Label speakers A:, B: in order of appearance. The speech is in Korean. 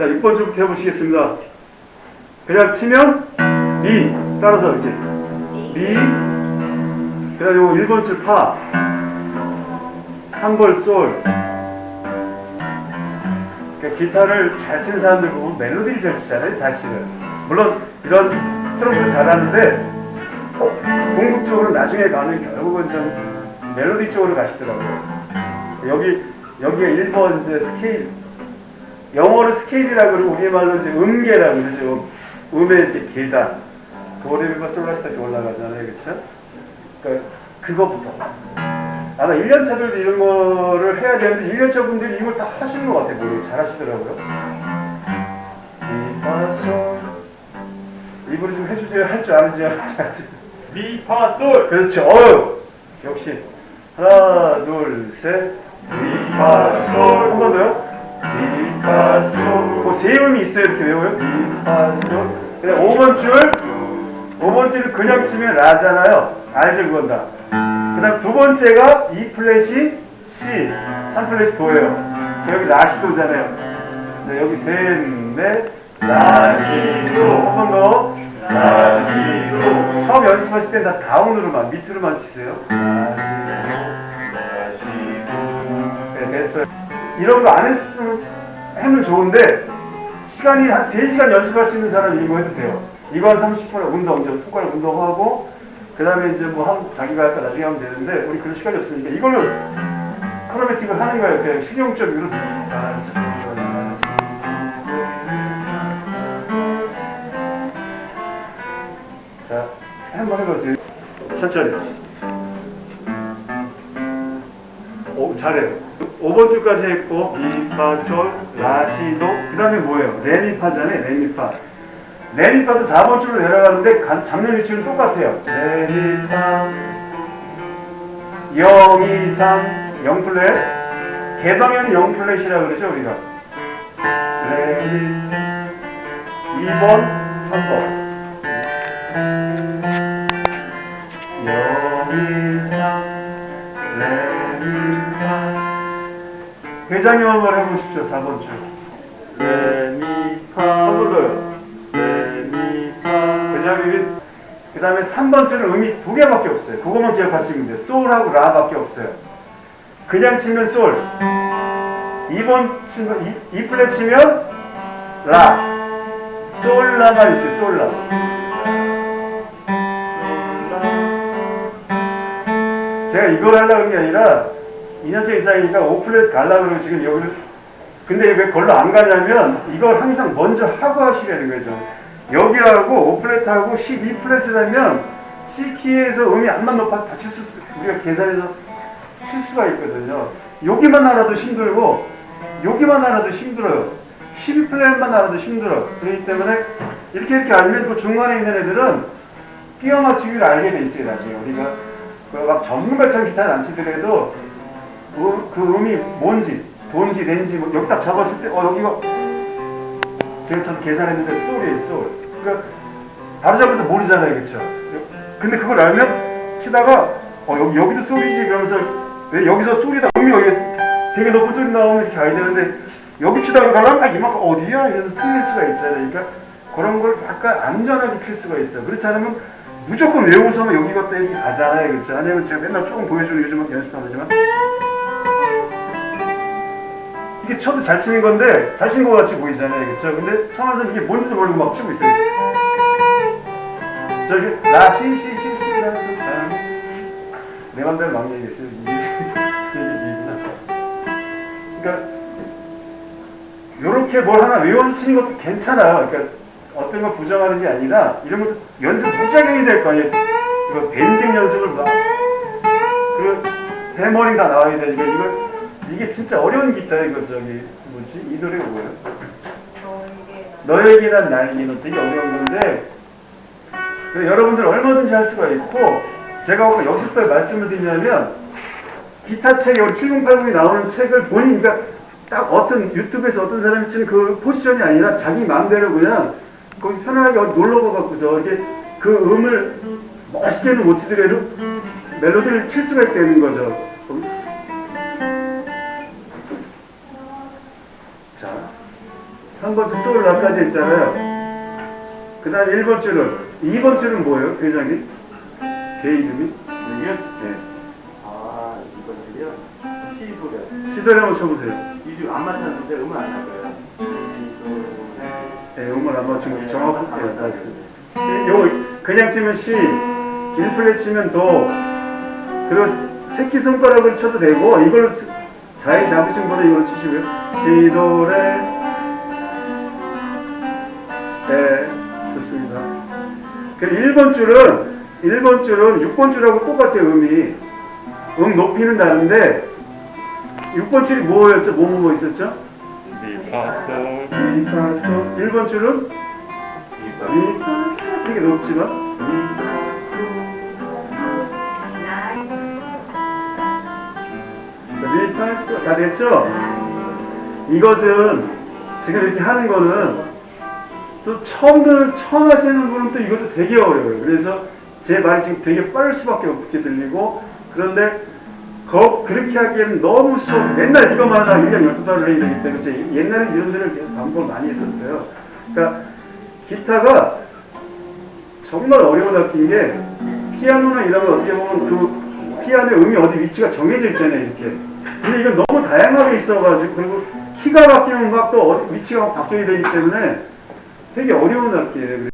A: 자, 6번 줄부터 해보시겠습니다. 그냥 치면 미 따라서 이렇게 미 그다음 요거 1번 줄 파, 3번 솔. 그러니까 기타를 잘 치는 사람들 보면 멜로디를 잘 치잖아요, 사실은. 물론 이런 스트로크도 잘하는데 궁극적으로 나중에 가면 결국은 좀 멜로디 쪽으로 가시더라고요. 여기 여기가 1번 이제 스케일 영어로 스케일이라고 그러고 우리말로 이제 음계라고 그러죠. 음의 이렇게 계단. 도레미파 솔라시다 이렇게 올라가잖아요, 그렇죠? 그러니까 그거부터. 아마 1년 차들도 이런 거를 해야 되는데 1년 차 분들이 이걸 다 하시는 것 같아요. 모르고 잘하시더라고요. 미파솔 입으로 좀 해주세요. 할 줄 아는지 아직.
B: 미파솔
A: 그렇죠. 어유 역시 하나 둘 셋 미파솔 한 번 더요. 미파솔 그세 음이 있어요. 이렇게 외워요. 미파솔 그다음 5번 줄 5번 줄을 그냥 치면 라잖아요. 알죠 그건 다. 그 다음 두 번째가 E 플랫이 C, 3 플랫이 도예요. 여기 라시 도잖아요. 네, 여기 셋, 넷, 라시도 한번 더. 라시도 처음 연습하실 땐다 다운으로만 밑으로만 치세요. 네, 됐어요. 이런 거 안 했으면 하면 좋은데 시간이 한 3시간 연습할 수 있는 사람이 이거 해도 돼요. 이거 한 30분 운동, 이제 손가락 운동하고 그 다음에 이제 뭐 한, 자기가 할까 나중에 하면 되는데 우리 그럴 시간이 없으니까 이걸로 크로매틱을 하는 거예요. 그냥 실용적으로. 자, 한번 해보세요. 천천히. 오, 잘해요. 5번 줄까지 했고, 미파, 솔, 라시도, 그 다음에 뭐예요? 레미파잖아요, 레미파. 레미파도 4번 줄로 내려가는데 간- 장면 위치는 똑같아요. 레미파, 0, 2, 3, 0 플랫. 개방형 0 플랫이라고 그러죠, 우리가. 레미, 2번, 3번. 회장님 한번 해보십시오, 4번 줄.
B: 레미파
A: 한번 더요. 레미파. 회장님이 그 다음에 3번 줄은 음이 두 개밖에 없어요. 그것만 기억하시면 돼요. 솔하고 라밖에 없어요. 그냥 치면 솔. 2번 치면 이, 이 플랫 치면 라. 솔라가 있어요. 솔라. 제가 이걸 하려고 하는 게 아니라 2년째 이상이니까 5플랫 가려고 그러고 지금 여기를 근데 왜 그걸로 안 가냐면 이걸 항상 먼저 하고 하시라는 거죠. 여기하고 5플랫하고 12플랫을 하면 C키에서 음이 안만 높아도 다칠 수, 우리가 계산해서 칠 수가 있거든요. 여기만 알아도 힘들고 여기만 알아도 힘들어요. 12플랫만 알아도 힘들어. 그렇기 때문에 이렇게 이렇게 알면 그 중간에 있는 애들은 끼워 맞추기를 알게 돼 있어요. 나중에 우리가 그 막 전문가처럼 기타를 안 치더라도 음, 그 음이 뭔지 돈지 렌지 뭐 여기 딱 잡았을 때 어 여기가 제가 저도 계산했는데 솔이에요 솔 그러니까 바로 잡아서 모르잖아요 그쵸? 근데 그걸 알면 치다가 어 여기 여기도 솔이지 그러면서 왜 여기서 솔이다 음이 여기 되게 높은 소리 나오면 이렇게 가야 되는데 여기 치다가 가면 아 이만큼 어디야? 이러면서 틀릴 수가 있잖아요. 그러니까 그런 걸 약간 안전하게 칠 수가 있어 그렇지 않으면 무조건 외우서만 여기 갔다 이렇게 가잖아요 그렇죠 아니면 제가 맨날 조금 보여주는 요즘은 연습하지만 이게 쳐도 잘 치는 건데 잘 치는 것 같이 보이잖아요. 그렇죠 근데 처음에서 이게 뭔지도 모르고 막 치고 있어요. 저기 라시시시시라서 내 맘대로 막 얘기했어요. 이게 이구나? 그러니까 요렇게 뭘 하나 외워서 치는 것도 괜찮아요 그러니까 어떤 걸 부정하는 게 아니라 이런 것도 연습 무작용이 될 거 아니에요. 이거 밴딩 연습을 막 그리고 해머링 다 나와야 되니까 이거 이게 진짜 어려운 기타 이거 저기 뭐지 이 노래가 뭐예요? 너에게 난 나에게는 되게 어려운 건데 그 여러분들 얼마든지 할 수가 있고 제가 여기서 또 말씀을 드리냐면 기타 책에 우리 7080이 나오는 책을 본인 그러니까 딱 어떤 유튜브에서 어떤 사람이 치는 그 포지션이 아니라 자기 마음대로 그냥 거기 편안하게 어디 놀러 가갖고서 이렇게 그 음을 멋있게는 못 치더라도 멜로디를 칠 수가 있다는 거죠. 3번 번째 솔 라까지 했잖아요. 그 다음 1번 줄은 2번 줄은 뭐예요, 회장님? 개 이름이?
B: 여기요?
A: 네.
B: 아 이것들이요 시도래
A: 시도를 한번 쳐보세요.
B: 이주 안 맞췄는데 음은 안 나고요
A: 네, 음을 안 맞추면 정확하게 나왔습니다. 시, 요거 그냥 치면 시, 1플랫 치면 도, 그리고 새끼 손가락을 쳐도 되고 이걸 스- 잘 잡으신 분은 이걸 치시고요. 시도레 네, 좋습니다. 그리고 1번 줄은 1번 줄은 6번 줄하고 똑같아요, 음이. 음 높이는 다른데 6번 줄이 뭐였죠? 뭐뭐 있었죠?
B: 미파솔
A: 미파소 1번 줄은 미파소 되게 높지만 미파소 다 됐죠? 이것은 지금 이렇게 하는 거는 또 처음 들 처음 하시는 분은 또 이것도 되게 어려워요. 그래서 제 말이 지금 되게 빠를 수밖에 없게 들리고 그런데 거, 그렇게 하기에는 너무 수업 맨날 이거만 하다 1년 12달을 해야 되기 때문에 옛날에 이런 소리를 계속 반복을 많이 했었어요. 그러니까 기타가 정말 어려운 악기인 게 피아노나 이런 거 어떻게 보면 그 피아노의 음이 어디 위치가 정해져 있잖아요 이렇게 근데 이건 너무 다양하게 있어가지고 그리고 키가 바뀌면 막 또 위치가 막 바뀌게 되기 때문에 되게 어려운 악기예요